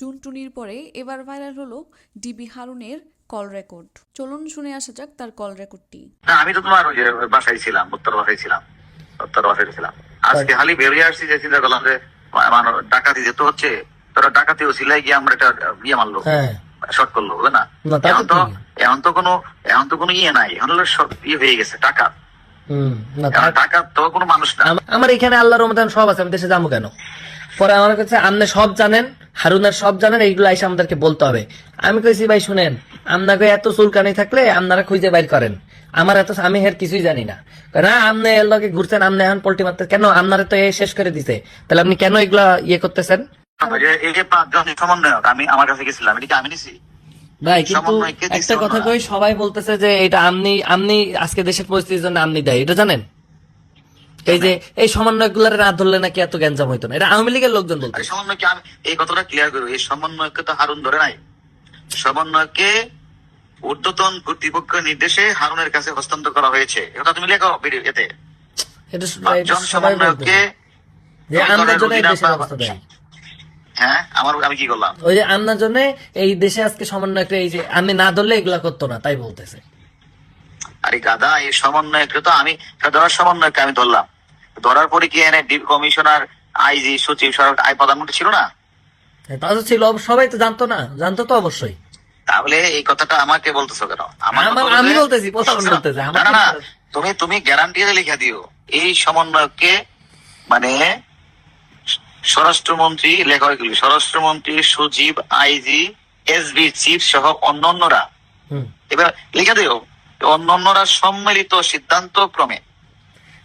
টুনটুনির পরে এবার ভাইরাল হলো ডিবি হারুনের কল রেকর্ড। চলুন শুনে আসা যাক তার কল রেকর্ডটি। না আমি তো তোমার ওই যে বাসায় ছিলাম উত্তর বাসায় ছিলাম উত্তর বাসায় ছিলাম। আজকে খালি বেরিয়ে আসছি যে চিন্তা করলাম যে মানুষ ডাকাতি যেতে হচ্ছে তোরা ডাকাতি ও সিলাই গিয়ে আমরা একটা ইয়ে মারলো হ্যাঁ। শর্ট করল বুঝলে না? না, তা তো এখন তো এখন তো কোনো এখন তো কোনো ইয়ে নাই এখন হলো সব ইয়ে হয়ে গেছে টাকা। হুম না টাকা তো কোনো মানুষ না। আমার এখানে আল্লাহর রহমতান সব আছে আমি দেশে যাব কেন? পরে আমার কাছে আপনি সব জানেন হারুনের সব জানেন এইগুলো এসে আমাদেরকে বলতে হবে। আমি কইছি ভাই শুনেন আপনাকে এত চুলকানি থাকলে আপনারা খুঁজে বাইর করেন। আমার এত আমি হের কিছুই জানি না। না আপনি এর লগে ঘুরছেন আপনি এখন পোল্ট্রি মারতে কেন? আপনারা তো এ শেষ করে দিতে তাহলে আপনি কেন এগুলা ইয়ে করতেছেন? ওই যে এই যে পাঁচজন সমন্বয়ক আমি আমার কাছে গেছিলাম এটা কি আমি নিছি? ভাই কিন্তু একটা কথা কই সবাই বলতেছে যে এটা আপনি আপনি আজকে দেশের পরিস্থিতির জন্য আপনি দেয়। এটা জানেন? এই যে এই সমন্বয়গুলার না ধরলে নাকি এত গ্যাঞ্জাম হইতো না। এটা আওয়ামী লীগের লোকজন বলতো। সমন্বয়কে আমি এই কথাটা ক্লিয়ার করব। এই সমন্বয়কে তো হারুন ধরে নাই। সমন্বয়কে ঊর্ধ্বতন কর্তৃপক্ষের নির্দেশে হারুনের কাছে হস্তান্তর করা হয়েছে। এটা তুমি লেখো ভিডিও এতে। সমন্বয়কে হ্যাঁ আমার আমি কি করলাম? ওই যে আমনার জন্য এই দেশে আজকে সমন্বয় এই যে আমি না ধরলে এগুলা করতো না তাই বলতেছে। আরে গাদা এই তো আমি ধরার সমন্বয়কে আমি ধরলাম। ধরার পরে কি এনে ডিপ কমিশনার আইজি সচিব সরকার আই প্রধানমন্ত্রী ছিল না? তা তো ছিল সবাই তো জানতো না জানতো তো অবশ্যই। তাহলে এই কথাটা আমাকে বলতেছো কেন? আমার আমার- আমি বলতে- বলতেছি, না তুমি তুমি গ্যারান্টি লিখে দিও। এই সমন্বয়কে মানে স্বরাষ্ট্রমন্ত্রী লেখা এগুলি স্বরাষ্ট্রমন্ত্রী সচিব আইজি এসবি চিফ সহ অন্যান্যরা। হুম। এবার লিখে দিও অন্যান্যরা সম্মিলিত সিদ্ধান্ত ক্রমে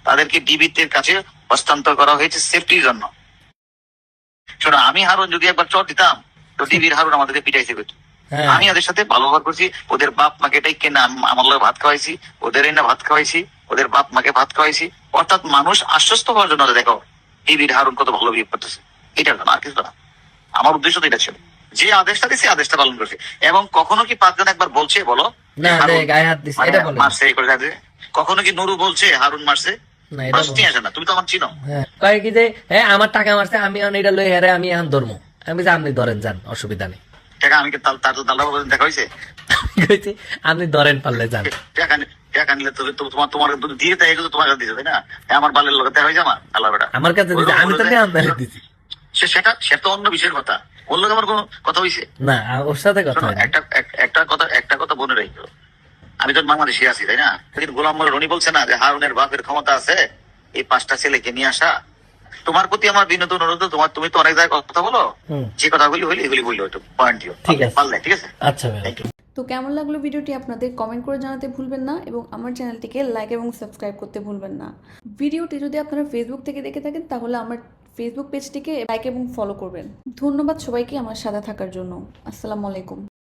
তাদেরকে ডিবিতের কাছে হস্তান্তর করা হয়েছে সেফটির জন্য। শোনো আমি হারুন যদি একবার চট দিতাম তো ডিবির হারুন আমাদেরকে পিটাইছে কিন্তু হ্যাঁ। আমি ওদের সাথে ভালো ব্যবহার করছি ওদের বাপ মাকে এটাই কেনা আমার ভাত খাওয়াইছি ওদের না ভাত খাওয়াইছি ওদের বাপ মাকে ভাত খাওয়াইছি। অর্থাৎ মানুষ আশ্বস্ত হওয়ার জন্য দেখো টিভির হারুন কত ভালো বিহেভ করতেছে। এটা না আর কিছু না। আমার উদ্দেশ্য তো এটা ছিল। যে আদেশটা দিছে আদেশটা পালন করছে। এবং কখনো কি পাঁচজন একবার বলছে বলো? মানে। কখনো কি নুরু বলছে হারুন মারছে? আমার চিনো। হ্যাঁ। কয় কি যে হ্যাঁ আমার টাকা মারছে আমি এটা লই হেরে আমি এখন ধর্ম। আমি যে আপনি ধরেন যান অসুবিধা নেই। টাকা আমি তার তার তো দাল্লা দেখা হয়েছে? কইছি, আপনি ধরেন পারলে যান। টাকা টাকা নিলে তো তো তোমার তোমার দিয়ে তোমার কাছে দিছে তাই না? আমার বালের লোক দেখা হয়েছে আমার? আল্লাহ বেটা। আমার কাছে দিছে আমি তো দিছি। সে সেটা সেটা তো অন্য বিষয়ের কথা। লোক আমার কোনো কথা হয়েছে না ওর সাথে কথা। একটা এক- একটা কথা একটা কথা মনে রাখো আমি তো বাংলাদেশে আছি তাই না? কিন্তু গোলাম মোল্লা রনি বলছে না যে হারুনের বাপের ক্ষমতা আছে এই পাঁচটা ছেলেকে নিয়ে আসা। তোমার প্রতি আমার বিনোদন অনুরোধ তোমার তুমি তো অনেক জায়গায় কথা বলো। যে কথাগুলি হইলে এগুলি বলল একটু পয়েন্ট দিও ঠিক আছে। পারলে ঠিক আছে? আচ্ছা থ্যাংক ইউ তো কেমন লাগল ভিডিওটি আপনাদের কমেন্ট করে জানাতে ভুলবেন না এবং আমার চ্যানেলটিকে লাইক এবং সাবস্ক্রাইব করতে ভুলবেন না। ভিডিওটি যদি আপনারা ফেসবুক থেকে দেখে থাকেন তাহলে আমার ফেসবুক পেজটিকে লাইক এবং ফলো করবেন। ধন্যবাদ সবাইকে আমার সাথে থাকার জন্য। আসসালামু আলাইকুম।